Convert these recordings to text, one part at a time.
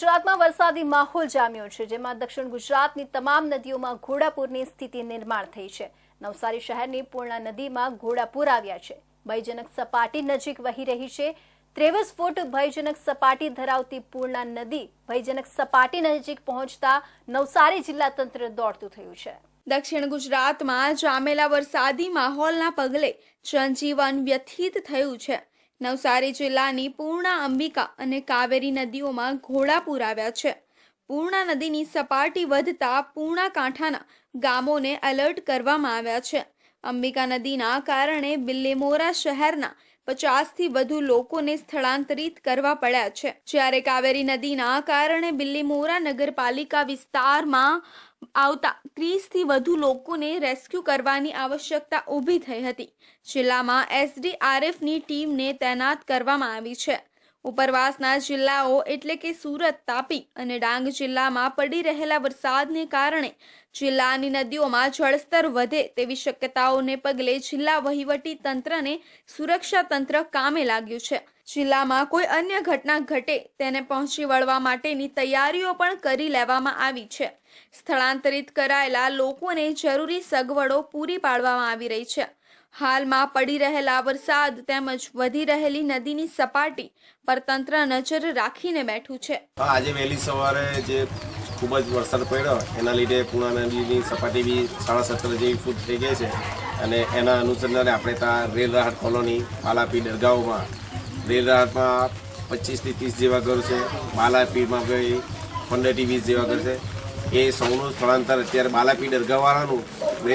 ગુજરાતમાં વરસાદી માહોલ જામ્યો છે, જેમાં દક્ષિણ ગુજરાતની તમામ નદીઓમાં ઘોડાપુરની સ્થિતિ નિર્માણ થઈ છે. નવસારી શહેરની પૂર્ણા નદીમાં ઘોડાપુર આવ્યા છે. ભયજનક સપાટી નજીક વહી રહી છે. ત્રેવીસ ફૂટ ભયજનક સપાટી ધરાવતી પૂર્ણા નદી ભયજનક સપાટી નજીક પહોંચતા નવસારી જિલ્લા તંત્ર દોડતું થયું છે. દક્ષિણ ગુજરાતમાં જામેલા વરસાદી માહોલના પગલે જનજીવન વ્યથિત થયું છે. નવસારી જિલ્લાની પૂર્ણા અંબિકા અને કાવેરી નદીઓમાં ઘોડાપૂર આવ્યા છે. પૂર્ણા નદીની સપાટી વધતા પૂર્ણા કાંઠાના ગામોને એલર્ટ કરવામાં આવ્યા છે. અંબિકા નદીના કારણે બિલ્લેમોરા શહેરના પચાસથી વધુ લોકોને સ્થળાંતરિત કરવા પડ્યા છે. જ્યારે કાવેરી નદીના કારણે બિલ્લીમોરા નગરપાલિકા વિસ્તારમાં આવતા ત્રીસથી વધુ લોકોને રેસ્ક્યુ કરવાની આવશ્યકતા ઊભી થઈ હતી. જિલ્લામાં એસડીઆરએફની ટીમને તૈનાત કરવામાં આવી છે. ઉપરવાસના જિલ્લાઓ એટલે કે સુરત, તાપી અને ડાંગ જિલ્લામાં પડી રહેલા વરસાદને કારણે જિલ્લાની નદીઓમાં જળસ્તર વધે તેવી શક્યતાઓને પગલે જિલ્લા વહીવટી તંત્રને સુરક્ષા તંત્ર કામે લાગ્યું છે. જિલ્લામાં કોઈ અન્ય ઘટના ઘટે તેને પહોંચી વળવા માટેની તૈયારીઓ પણ કરી લેવામાં આવી છે. સ્થળાંતરિત કરાયેલા લોકોને જરૂરી સગવડો પૂરી પાડવામાં આવી રહી છે. હાલમાં પડી રહેલા વરસાદ તેમજ વધી રહેલી નદીની સપાટી પર તંત્ર નજર રાખીને બેઠું છે. આજે વહેલી સવારે જે ખૂબ જ વરસાદ પડ્યો, એના લીધે પૂણા નદીની સપાટી બી સાડા સત્તર જેવી ફૂટ થઈ ગઈ છે. અને એના અનુસંધાને આપણે ત્યાં રેલ રાહત કોલોની, બાલાપી દરગાહોમાં રેલ રાહતમાં પચીસથી ત્રીસ જેવા ઘર છે. બાલાપીરમાં ભાઈ પંદરથી વીસ જેવા ઘર છે. એ સૌનું સ્થળાંતર અત્યારે બાલાપી દરગાહવાળાનું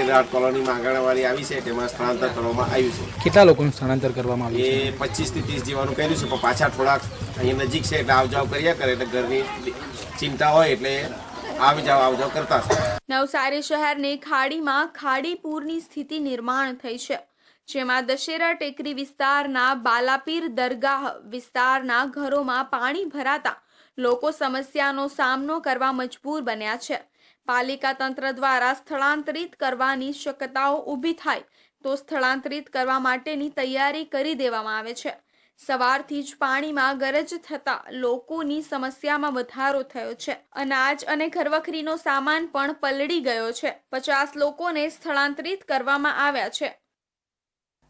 રાહત કોલોનીમાં આંગણવાડી આવી છે તેમાં સ્થળાંતર કરવામાં આવ્યું છે. કેટલા લોકોનું સ્થળાંતર કરવામાં આવ્યું એ પચીસથી ત્રીસ જેવાનું કર્યું છે પણ પાછા થોડાક અહીં નજીક છે એટલે આવ જાવ કર્યા કરે એટલે ઘરની ચિંતા હોય એટલે આવ જાવ આવ જાવ કરતા નવસારી શહેરની ખાડીમાં ખાડી પૂરની સ્થિતિ નિર્માણ થઈ છે જેમાં દશેરા ટેકરી વિસ્તારના બાલાપીર દરગાહ વિસ્તારના ઘરોમાં પાણી ભરાતા લોકો સમસ્યાનો સામનો કરવા મજબૂર બન્યા છે. પાલિકા તંત્ર દ્વારા સ્થળાંતરિત કરવાની શક્યતાઓ ઊભી થાય તો સ્થળાંતરિત કરવા માટેની તૈયારી કરી દેવામાં આવે છે. સવારથી જ પાણીમાં ગરજ થતા લોકોની સમસ્યામાં વધારો થયો છે. અનાજ અને ઘરવખરીનો સામાન પણ પલળી ગયો છે. પચાસ લોકોને સ્થળાંતરિત કરવામાં આવ્યા છે.